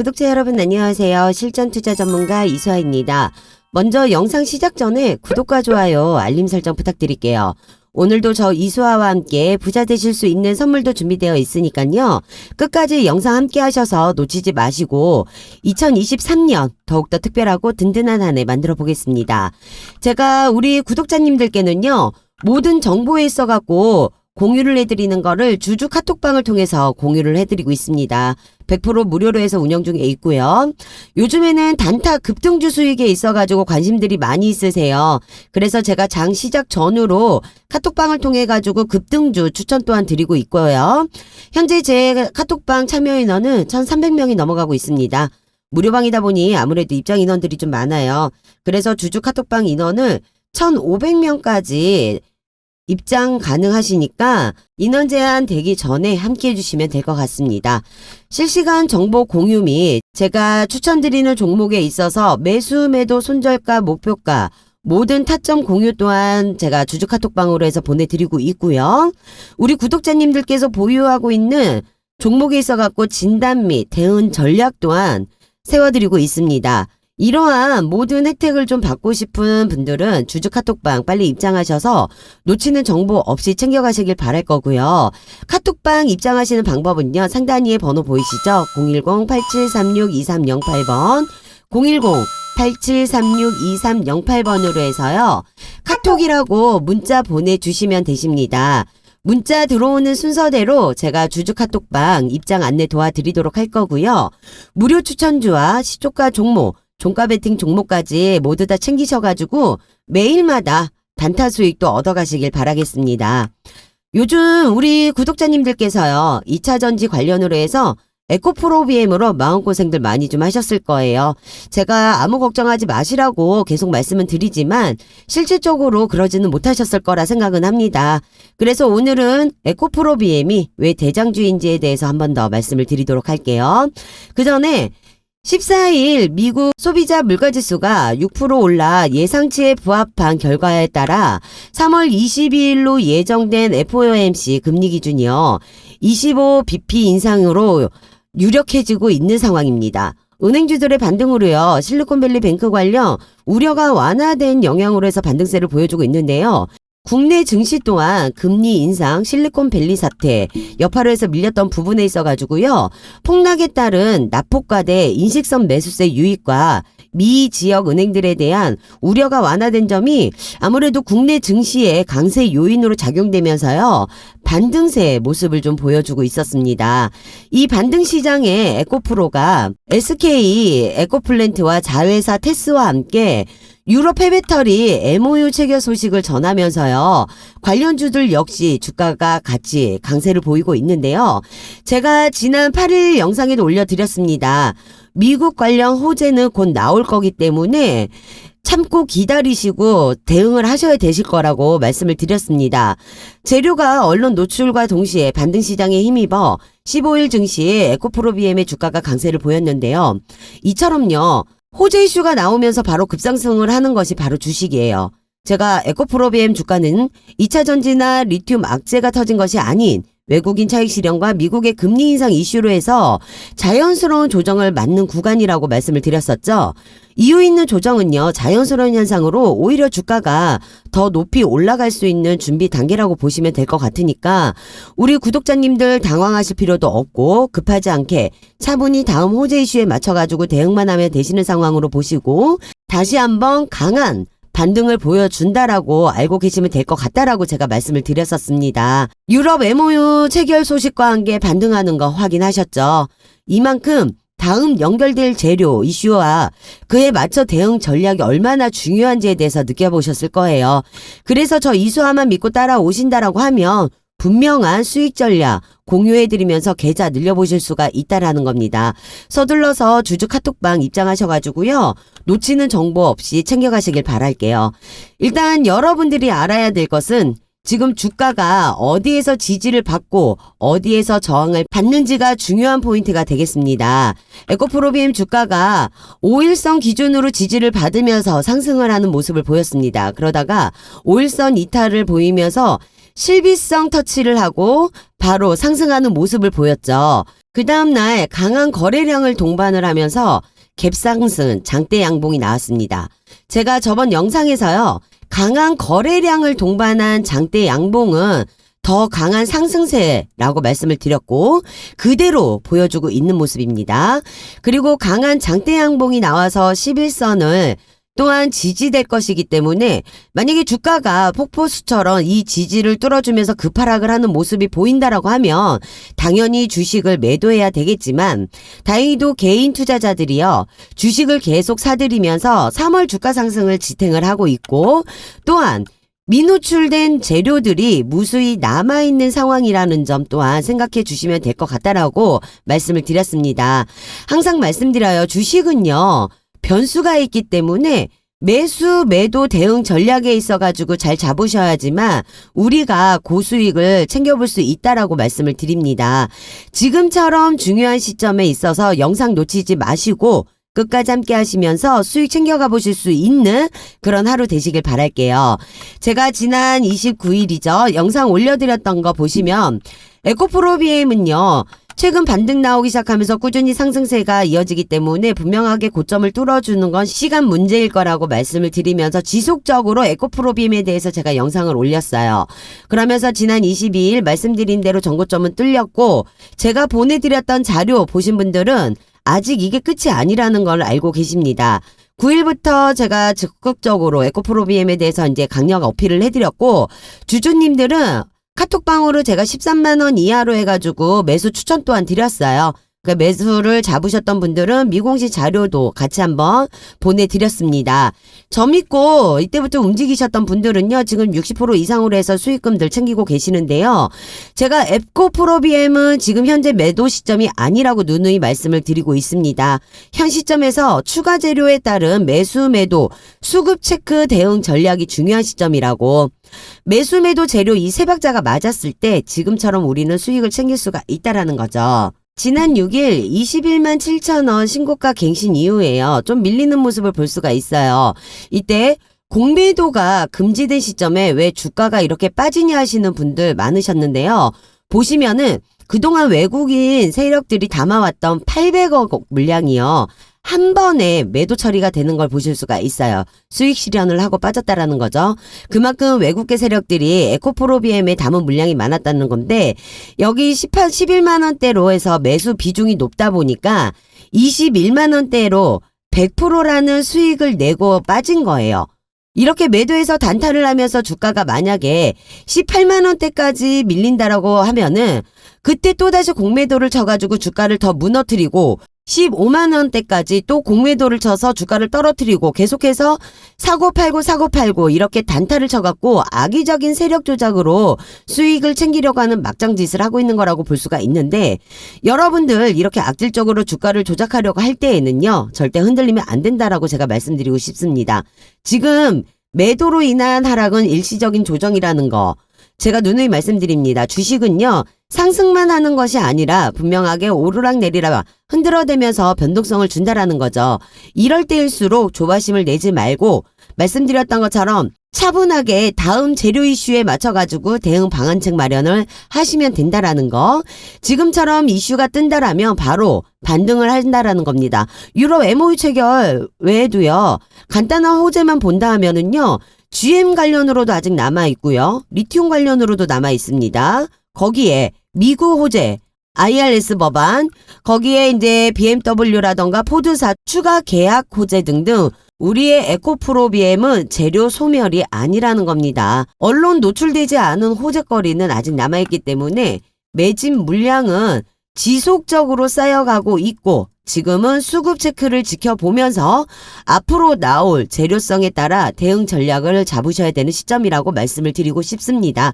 구독자 여러분 안녕하세요. 실전 투자 전문가 이수아입니다. 먼저 영상 시작 전에 구독과 좋아요, 알림 설정 부탁드릴게요. 오늘도 저 이수아와 함께 부자 되실 수 있는 선물도 준비되어 있으니까요. 끝까지 영상 함께 하셔서 놓치지 마시고 2023년 더욱더 특별하고 든든한 한 해 만들어 보겠습니다. 제가 우리 구독자님들께는요. 모든 정보에 있어 갖고 공유를 해드리는 거를 주주 카톡방을 통해서 공유를 해드리고 있습니다. 100% 무료로 해서 운영 중에 있고요. 요즘에는 단타 급등주 수익에 있어가지고 관심들이 많이 있으세요. 그래서 제가 장 시작 전후로 카톡방을 통해 가지고 급등주 추천 또한 드리고 있고요. 현재 제 카톡방 참여 인원은 1,300명이 넘어가고 있습니다. 무료방이다 보니 아무래도 입장 인원들이 좀 많아요. 그래서 주주 카톡방 인원을 1,500명까지 입장 가능하시니까 인원 제한 되기 전에 함께 해주시면 될 것 같습니다. 실시간 정보 공유 및 제가 추천드리는 종목에 있어서 매수, 매도, 손절가, 목표가 모든 타점 공유 또한 제가 주주 카톡방으로 해서 보내드리고 있고요. 우리 구독자님들께서 보유하고 있는 종목에 있어 갖고 진단 및 대응 전략 또한 세워드리고 있습니다. 이러한 모든 혜택을 좀 받고 싶은 분들은 주주 카톡방 빨리 입장하셔서 놓치는 정보 없이 챙겨가시길 바랄 거고요. 카톡방 입장하시는 방법은요. 상단위에 번호 보이시죠? 010-8736-2308번 010-8736-2308번으로 해서요. 카톡이라고 문자 보내주시면 되십니다. 문자 들어오는 순서대로 제가 주주 카톡방 입장 안내 도와드리도록 할 거고요. 무료 추천주와 시초가 종목, 종가 베팅 종목까지 모두 다 챙기셔가지고 매일마다 단타 수익도 얻어가시길 바라겠습니다. 요즘 우리 구독자님들께서요, 2차 전지 관련으로 해서 에코프로비엠으로 마음고생들 많이 좀 하셨을 거예요. 제가 아무 걱정하지 마시라고 계속 말씀은 드리지만 실질적으로 그러지는 못하셨을 거라 생각은 합니다. 그래서 오늘은 에코프로비엠이 왜 대장주인지에 대해서 한 번 더 말씀을 드리도록 할게요. 그 전에 14일 미국 소비자 물가지수가 6% 올라 예상치에 부합한 결과에 따라 3월 22일로 예정된 FOMC 금리 기준이요. 25bp 인상으로 유력해지고 있는 상황입니다. 은행주들의 반등으로요. 실리콘밸리 뱅크 관련 우려가 완화된 영향으로 해서 반등세를 보여주고 있는데요. 국내 증시 또한 금리 인상, 실리콘밸리 사태, 여파로 해서 밀렸던 부분에 있어 가지고요. 폭락에 따른 납폭과대 인식선 매수세 유입과 미 지역 은행들에 대한 우려가 완화된 점이 아무래도 국내 증시의 강세 요인으로 작용되면서요. 반등세의 모습을 좀 보여주고 있었습니다. 이 반등 시장에 에코프로가 SK 에코플랜트와 자회사 테스와 함께 유럽 폐배터리 MOU 체결 소식을 전하면서요. 관련주들 역시 주가가 같이 강세를 보이고 있는데요. 제가 지난 8일 영상에도 올려드렸습니다. 미국 관련 호재는 곧 나올 거기 때문에 참고 기다리시고 대응을 하셔야 되실 거라고 말씀을 드렸습니다. 재료가 언론 노출과 동시에 반등 시장에 힘입어 15일 증시 에코프로비엠의 주가가 강세를 보였는데요. 이처럼요. 호재 이슈가 나오면서 바로 급상승을 하는 것이 바로 주식이에요. 제가 에코프로비엠 주가는 2차 전지나 리튬 악재가 터진 것이 아닌 외국인 차익 실현과 미국의 금리 인상 이슈로 해서 자연스러운 조정을 맞는 구간이라고 말씀을 드렸었죠. 이유 있는 조정은요, 자연스러운 현상으로 오히려 주가가 더 높이 올라갈 수 있는 준비 단계라고 보시면 될 것 같으니까 우리 구독자님들 당황하실 필요도 없고 급하지 않게 차분히 다음 호재 이슈에 맞춰가지고 대응만 하면 되시는 상황으로 보시고 다시 한번 강한 반등을 보여준다라고 알고 계시면 될 것 같다라고 제가 말씀을 드렸었습니다. 유럽 MOU 체결 소식과 함께 반등하는 거 확인하셨죠? 이만큼 다음 연결될 재료 이슈와 그에 맞춰 대응 전략이 얼마나 중요한지에 대해서 느껴보셨을 거예요. 그래서 저 이수화만 믿고 따라오신다라고 하면 분명한 수익 전략 공유해드리면서 계좌 늘려보실 수가 있다라는 겁니다. 서둘러서 주주 카톡방 입장하셔가지고요. 놓치는 정보 없이 챙겨가시길 바랄게요. 일단 여러분들이 알아야 될 것은 지금 주가가 어디에서 지지를 받고 어디에서 저항을 받는지가 중요한 포인트가 되겠습니다. 에코프로비엠 주가가 5일선 기준으로 지지를 받으면서 상승을 하는 모습을 보였습니다. 그러다가 5일선 이탈을 보이면서 실비성 터치를 하고 바로 상승하는 모습을 보였죠. 그 다음날 강한 거래량을 동반을 하면서 갭상승, 장대 양봉이 나왔습니다. 제가 저번 영상에서요, 강한 거래량을 동반한 장대 양봉은 더 강한 상승세라고 말씀을 드렸고, 그대로 보여주고 있는 모습입니다. 그리고 강한 장대 양봉이 나와서 11선을 또한 지지될 것이기 때문에 만약에 주가가 폭포수처럼 이 지지를 뚫어주면서 급하락을 하는 모습이 보인다라고 하면 당연히 주식을 매도해야 되겠지만 다행히도 개인 투자자들이요 주식을 계속 사들이면서 3월 주가 상승을 지탱을 하고 있고 또한 미노출된 재료들이 무수히 남아있는 상황이라는 점 또한 생각해 주시면 될 것 같다라고 말씀을 드렸습니다. 항상 말씀드려요. 주식은요, 변수가 있기 때문에 매수, 매도 대응 전략에 있어 가지고 잘 잡으셔야지만 우리가 고수익을 챙겨볼 수 있다라고 말씀을 드립니다. 지금처럼 중요한 시점에 있어서 영상 놓치지 마시고 끝까지 함께 하시면서 수익 챙겨가 보실 수 있는 그런 하루 되시길 바랄게요. 제가 지난 29일이죠. 영상 올려드렸던 거 보시면 에코프로비엠은요. 최근 반등 나오기 시작하면서 꾸준히 상승세가 이어지기 때문에 분명하게 고점을 뚫어주는 건 시간 문제일 거라고 말씀을 드리면서 지속적으로 에코프로비엠에 대해서 제가 영상을 올렸어요. 그러면서 지난 22일 말씀드린 대로 전고점은 뚫렸고 제가 보내드렸던 자료 보신 분들은 아직 이게 끝이 아니라는 걸 알고 계십니다. 9일부터 제가 적극적으로 에코프로비엠에 대해서 이제 강력 어필을 해드렸고 주주님들은 카톡방으로 제가 13만원 이하로 해가지고 매수 추천 또한 드렸어요. 그 매수를 잡으셨던 분들은 미공시 자료도 같이 한번 보내드렸습니다. 저 믿고 이때부터 움직이셨던 분들은요, 지금 60% 이상으로 해서 수익금들 챙기고 계시는데요. 제가 앱코 프로비엠은 지금 현재 매도 시점이 아니라고 누누이 말씀을 드리고 있습니다. 현 시점에서 추가 재료에 따른 매수 매도, 수급 체크 대응 전략이 중요한 시점이라고. 매수 매도 재료 이 세 박자가 맞았을 때 지금처럼 우리는 수익을 챙길 수가 있다라는 거죠. 지난 6일 21만 7천 원 신고가 갱신 이후에요. 좀 밀리는 모습을 볼 수가 있어요. 이때 공매도가 금지된 시점에 왜 주가가 이렇게 빠지냐 하시는 분들 많으셨는데요. 보시면은 그동안 외국인 세력들이 담아왔던 800억 물량이요. 한 번에 매도 처리가 되는 걸 보실 수가 있어요. 수익 실현을 하고 빠졌다라는 거죠. 그만큼 외국계 세력들이 에코프로비엠에 담은 물량이 많았다는 건데 여기 18, 11만 원대로 해서 매수 비중이 높다 보니까 21만 원대로 100%라는 수익을 내고 빠진 거예요. 이렇게 매도해서 단타를 하면서 주가가 만약에 18만 원대까지 밀린다라고 하면은 그때 또다시 공매도를 쳐가지고 주가를 더 무너뜨리고 15만 원대까지 또 공매도를 쳐서 주가를 떨어뜨리고 계속해서 사고 팔고 사고 팔고 이렇게 단타를 쳐갖고 악의적인 세력 조작으로 수익을 챙기려고 하는 막장 짓을 하고 있는 거라고 볼 수가 있는데 여러분들 이렇게 악질적으로 주가를 조작하려고 할 때에는요 절대 흔들리면 안 된다라고 제가 말씀드리고 싶습니다. 지금 매도로 인한 하락은 일시적인 조정이라는 거 제가 누누이 말씀드립니다. 주식은요 상승만 하는 것이 아니라 분명하게 오르락 내리락 흔들어대면서 변동성을 준다라는 거죠. 이럴 때일수록 조바심을 내지 말고 말씀드렸던 것처럼 차분하게 다음 재료 이슈에 맞춰가지고 대응 방안책 마련을 하시면 된다라는 거. 지금처럼 이슈가 뜬다라면 바로 반등을 한다라는 겁니다. 유럽 MOU 체결 외에도요. 간단한 호재만 본다 하면은요. GM 관련으로도 아직 남아 있고요. 리튬 관련으로도 남아 있습니다. 거기에 미국 호재, IRS 법안, 거기에 이제 BMW라던가 포드사 추가 계약 호재 등등 우리의 에코프로비엠은 재료 소멸이 아니라는 겁니다. 언론 노출되지 않은 호재거리는 아직 남아있기 때문에 매진 물량은 지속적으로 쌓여가고 있고 지금은 수급 체크를 지켜보면서 앞으로 나올 재료성에 따라 대응 전략을 잡으셔야 되는 시점이라고 말씀을 드리고 싶습니다.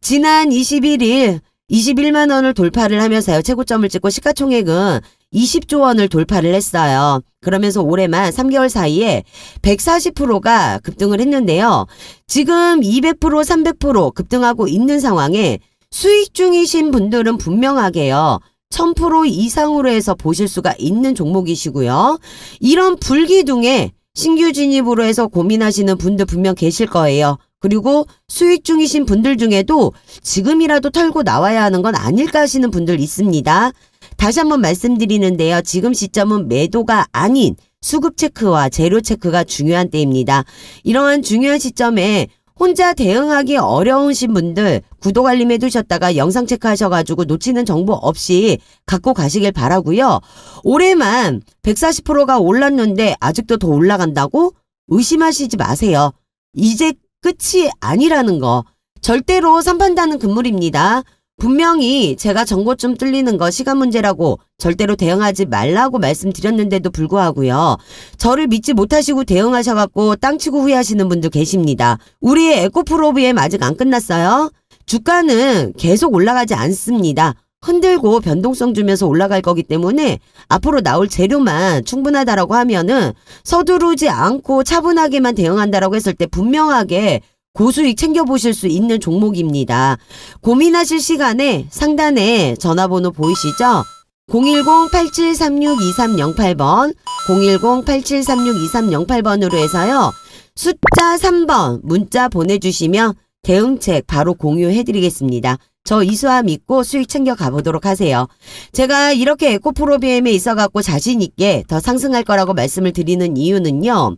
지난 21일 21만 원을 돌파를 하면서요. 최고점을 찍고 시가총액은 20조 원을 돌파를 했어요. 그러면서 올해만 3개월 사이에 140%가 급등을 했는데요. 지금 200% 300% 급등하고 있는 상황에 수익 중이신 분들은 분명하게요. 1000% 이상으로 해서 보실 수가 있는 종목이시고요. 이런 불기둥에 신규 진입으로 해서 고민하시는 분들 분명 계실 거예요. 그리고 수익 중이신 분들 중에도 지금이라도 털고 나와야 하는 건 아닐까 하시는 분들 있습니다. 다시 한번 말씀드리는데요. 지금 시점은 매도가 아닌 수급 체크와 재료 체크가 중요한 때입니다. 이러한 중요한 시점에 혼자 대응하기 어려우신 분들 구독 알림 해두셨다가 영상 체크하셔가지고 놓치는 정보 없이 갖고 가시길 바라고요. 올해만 140%가 올랐는데 아직도 더 올라간다고 의심하시지 마세요. 이제 끝이 아니라는 거. 절대로 산판다는 금물입니다. 분명히 제가 정보 좀 뚫리는 거 시간 문제라고 절대로 대응하지 말라고 말씀드렸는데도 불구하고요. 저를 믿지 못하시고 대응하셔갖고 땅치고 후회하시는 분들 계십니다. 우리의 에코프로비엠 아직 안 끝났어요. 주가는 계속 올라가지 않습니다. 흔들고 변동성 주면서 올라갈 거기 때문에 앞으로 나올 재료만 충분하다라고 하면은 서두르지 않고 차분하게만 대응한다라고 했을 때 분명하게 고수익 챙겨보실 수 있는 종목입니다. 고민하실 시간에 상단에 전화번호 보이시죠? 010-8736-2308번, 010-8736-2308번으로 해서요. 숫자 3번 문자 보내주시면 대응책 바로 공유해드리겠습니다. 저 이수아 믿고 수익 챙겨 가보도록 하세요. 제가 이렇게 에코프로비엠에 있어갖고 자신있게 더 상승할 거라고 말씀을 드리는 이유는요.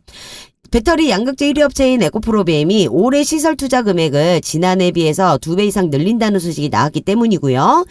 배터리 양극재 1위 업체인 에코프로비엠이 올해 시설 투자 금액을 지난해 비해서 두배 이상 늘린다는 소식이 나왔기 때문이고요.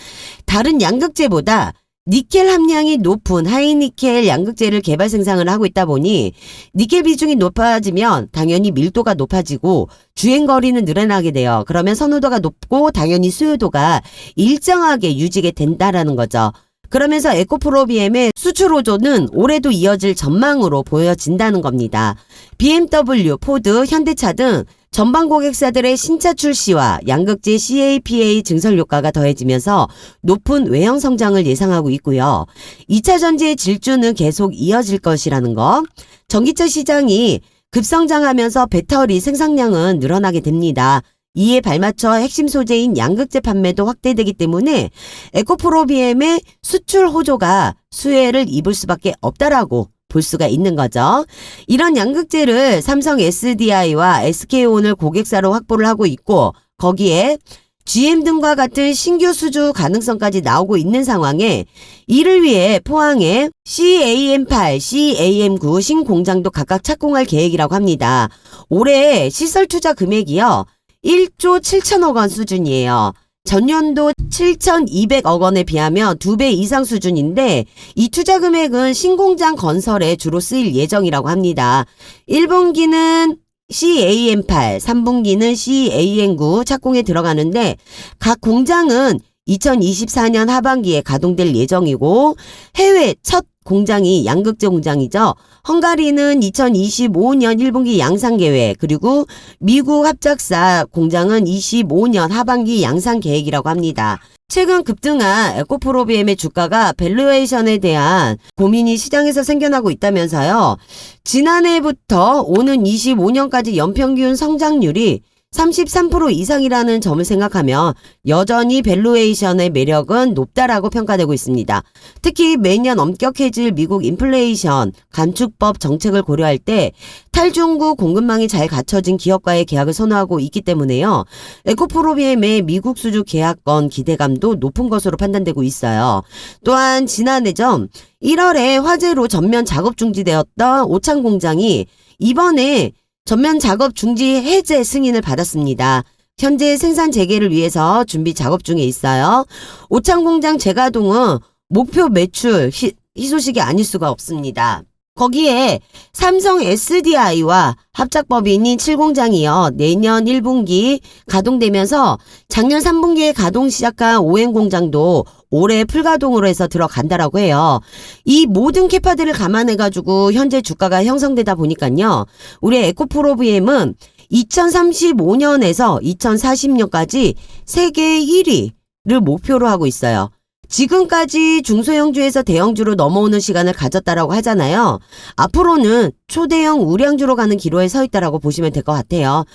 다른 양극재보다 니켈 함량이 높은 하이니켈 양극재를 개발 생산을 하고 있다 보니 니켈 비중이 높아지면 당연히 밀도가 높아지고 주행 거리는 늘어나게 돼요. 그러면 선호도가 높고 당연히 수요도가 일정하게 유지게 된다라는 거죠. 그러면서 에코프로비엠의 수출 호조는 올해도 이어질 전망으로 보여진다는 겁니다. BMW, 포드, 현대차 등 전방 고객사들의 신차 출시와 양극재 CAPA 증설 효과가 더해지면서 높은 외형 성장을 예상하고 있고요. 2차 전지의 질주는 계속 이어질 것이라는 거. 전기차 시장이 급성장하면서 배터리 생산량은 늘어나게 됩니다. 이에 발맞춰 핵심 소재인 양극재 판매도 확대되기 때문에 에코프로비엠의 수출 호조가 수혜를 입을 수밖에 없다라고 볼 수가 있는 거죠. 이런 양극재를 삼성 SDI와 SK온을 고객사로 확보를 하고 있고 거기에 GM 등과 같은 신규 수주 가능성까지 나오고 있는 상황에 이를 위해 포항에 CAM8, CAM9 신공장도 각각 착공할 계획이라고 합니다. 올해 시설 투자 금액이요. 1조 7천억 원 수준이에요. 전년도 7,200억 원에 비하면 두배 이상 수준인데 이 투자 금액은 신공장 건설에 주로 쓰일 예정이라고 합니다. 1분기는 CAM8, 3분기는 CAM9 착공에 들어가는데 각 공장은 2024년 하반기에 가동될 예정이고 해외 첫 공장이 양극재 공장이죠. 헝가리는 2025년 1분기 양산 계획 그리고 미국 합작사 공장은 25년 하반기 양산 계획이라고 합니다. 최근 급등한 에코프로비엠의 주가가 밸류에이션에 대한 고민이 시장에서 생겨나고 있다면서요. 지난해부터 오는 25년까지 연평균 성장률이 33% 이상이라는 점을 생각하면 여전히 밸류에이션의 매력은 높다라고 평가되고 있습니다. 특히 매년 엄격해질 미국 인플레이션 감축법 정책을 고려할 때 탈중국 공급망이 잘 갖춰진 기업과의 계약을 선호하고 있기 때문에요. 에코프로비엠의 미국 수주 계약건 기대감도 높은 것으로 판단되고 있어요. 또한 지난해죠. 1월에 화재로 전면 작업 중지되었던 오창 공장이 이번에 전면 작업 중지 해제 승인을 받았습니다. 현재 생산 재개를 위해서 준비 작업 중에 있어요. 오창 공장 재가동은 목표 매출 희, 희소식이 아닐 수가 없습니다. 거기에 삼성 SDI와 합작법인인 7공장이요. 내년 1분기 가동되면서 작년 3분기에 가동 시작한 오행 공장도 올해 풀가동으로 해서 들어간다라고 해요. 이 모든 캐파들을 감안해가지고 현재 주가가 형성되다 보니까요. 우리 에코프로비엠은 2035년에서 2040년까지 세계 1위를 목표로 하고 있어요. 지금까지 중소형주에서 대형주로 넘어오는 시간을 가졌다라고 하잖아요. 앞으로는 초대형 우량주로 가는 기로에 서 있다라고 보시면 될 것 같아요.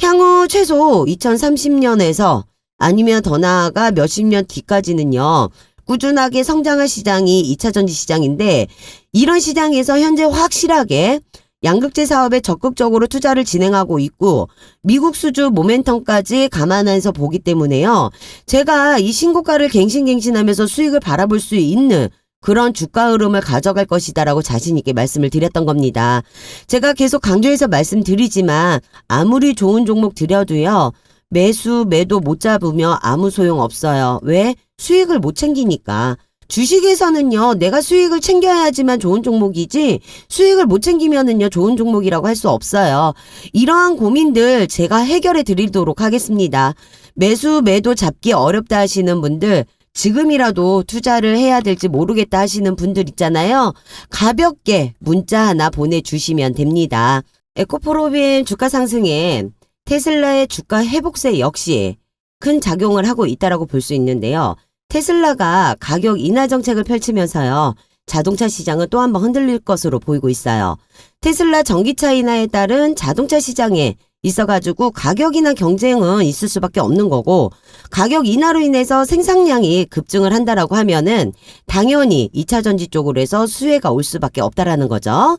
향후 최소 2030년에서 아니면 더 나아가 몇십 년 뒤까지는요. 꾸준하게 성장할 시장이 2차 전지 시장인데 이런 시장에서 현재 확실하게 양극재 사업에 적극적으로 투자를 진행하고 있고 미국 수주 모멘텀까지 감안해서 보기 때문에요. 제가 이 신고가를 갱신갱신하면서 수익을 바라볼 수 있는 그런 주가 흐름을 가져갈 것이다라고 자신 있게 말씀을 드렸던 겁니다. 제가 계속 강조해서 말씀드리지만 아무리 좋은 종목 드려도요. 매수 매도 못 잡으면 아무 소용 없어요. 왜? 수익을 못 챙기니까. 주식에서는요, 내가 수익을 챙겨야지만 좋은 종목이지, 수익을 못 챙기면은요, 좋은 종목이라고 할 수 없어요. 이러한 고민들 제가 해결해 드리도록 하겠습니다. 매수, 매도 잡기 어렵다 하시는 분들, 지금이라도 투자를 해야 될지 모르겠다 하시는 분들 있잖아요. 가볍게 문자 하나 보내주시면 됩니다. 에코프로비엔 주가 상승에 테슬라의 주가 회복세 역시 큰 작용을 하고 있다라고 볼 수 있는데요. 테슬라가 가격 인하 정책을 펼치면서요. 자동차 시장은 또 한번 흔들릴 것으로 보이고 있어요. 테슬라 전기차 인하에 따른 자동차 시장에 있어가지고 가격 인하 경쟁은 있을 수밖에 없는 거고 가격 인하로 인해서 생산량이 급증을 한다라고 하면은 당연히 2차 전지 쪽으로 해서 수혜가 올 수밖에 없다라는 거죠.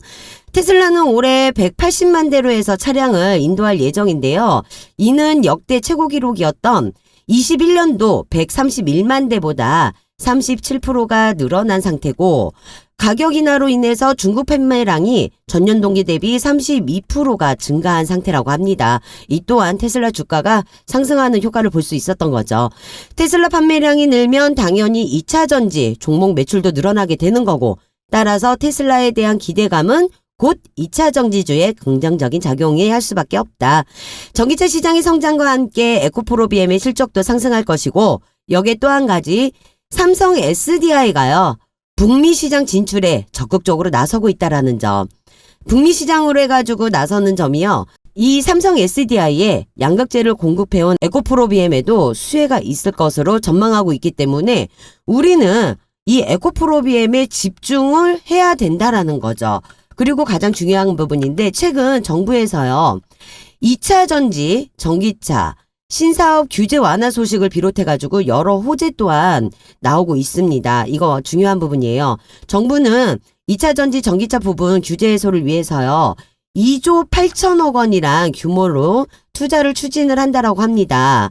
테슬라는 올해 180만 대로 해서 차량을 인도할 예정인데요. 이는 역대 최고 기록이었던 21년도 131만 대보다 37%가 늘어난 상태고 가격 인하로 인해서 중국 판매량이 전년 동기 대비 32%가 증가한 상태라고 합니다. 이 또한 테슬라 주가가 상승하는 효과를 볼 수 있었던 거죠. 테슬라 판매량이 늘면 당연히 2차 전지 종목 매출도 늘어나게 되는 거고 따라서 테슬라에 대한 기대감은 곧 2차 정지주의 긍정적인 작용이 할 수밖에 없다. 전기차 시장의 성장과 함께 에코프로비엠의 실적도 상승할 것이고 여기에 또 한 가지 삼성 SDI가요. 북미 시장 진출에 적극적으로 나서고 있다라는 점. 북미 시장으로 해가지고 나서는 점이요. 이 삼성 SDI에 양극재를 공급해온 에코프로비엠에도 수혜가 있을 것으로 전망하고 있기 때문에 우리는 이 에코프로비엠에 집중을 해야 된다라는 거죠. 그리고 가장 중요한 부분인데 최근 정부에서요. 2차 전지, 전기차, 신사업 규제 완화 소식을 비롯해가지고 여러 호재 또한 나오고 있습니다. 이거 중요한 부분이에요. 정부는 2차 전지 전기차 부분 규제 해소를 위해서요. 2조 8천억 원이란 규모로 투자를 추진을 한다라고 합니다.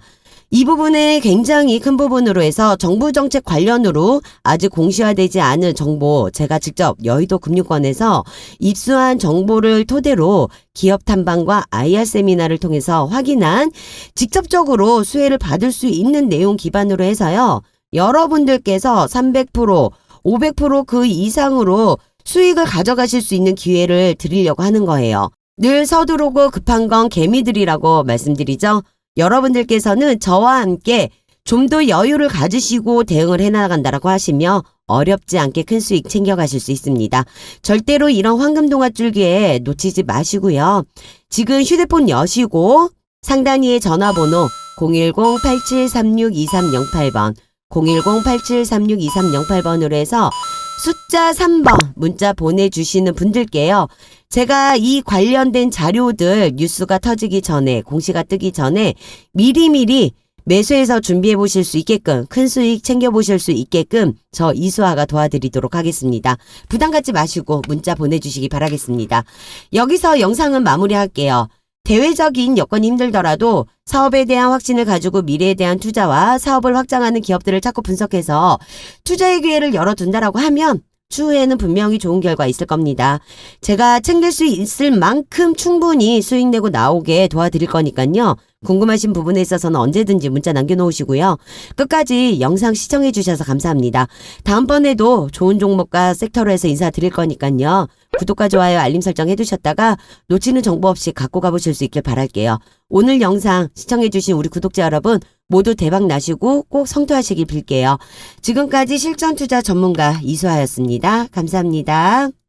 이 부분에 굉장히 큰 부분으로 해서 정부 정책 관련으로 아직 공시화되지 않은 정보 제가 직접 여의도 금융권에서 입수한 정보를 토대로 기업 탐방과 IR 세미나를 통해서 확인한 직접적으로 수혜를 받을 수 있는 내용 기반으로 해서요. 여러분들께서 300%, 500%그 이상으로 수익을 가져가실 수 있는 기회를 드리려고 하는 거예요. 늘 서두르고 급한 건 개미들이라고 말씀드리죠. 여러분들께서는 저와 함께 좀 더 여유를 가지시고 대응을 해나간다라고 하시며 어렵지 않게 큰 수익 챙겨가실 수 있습니다. 절대로 이런 황금 동아줄기에 놓치지 마시고요. 지금 휴대폰 여시고 상단위의 전화번호 010-8736-2308번 010-8736-2308번으로 해서 숫자 3번 문자 보내주시는 분들께요. 제가 이 관련된 자료들 뉴스가 터지기 전에 공시가 뜨기 전에 미리미리 매수해서 준비해 보실 수 있게끔 큰 수익 챙겨 보실 수 있게끔 저 이수아가 도와드리도록 하겠습니다. 부담 갖지 마시고 문자 보내주시기 바라겠습니다. 여기서 영상은 마무리할게요. 대외적인 여건이 힘들더라도 사업에 대한 확신을 가지고 미래에 대한 투자와 사업을 확장하는 기업들을 자꾸 분석해서 투자의 기회를 열어둔다라고 하면 추후에는 분명히 좋은 결과 있을 겁니다. 제가 챙길 수 있을 만큼 충분히 수익 내고 나오게 도와드릴 거니까요. 궁금하신 부분에 있어서는 언제든지 문자 남겨놓으시고요. 끝까지 영상 시청해 주셔서 감사합니다. 다음번에도 좋은 종목과 섹터로 해서 인사드릴 거니까요. 구독과 좋아요 알림 설정 해두셨다가 놓치는 정보 없이 갖고 가보실 수 있길 바랄게요. 오늘 영상 시청해주신 우리 구독자 여러분 모두 대박 나시고 꼭 성투하시길 빌게요. 지금까지 실전 투자 전문가 이수하였습니다. 감사합니다.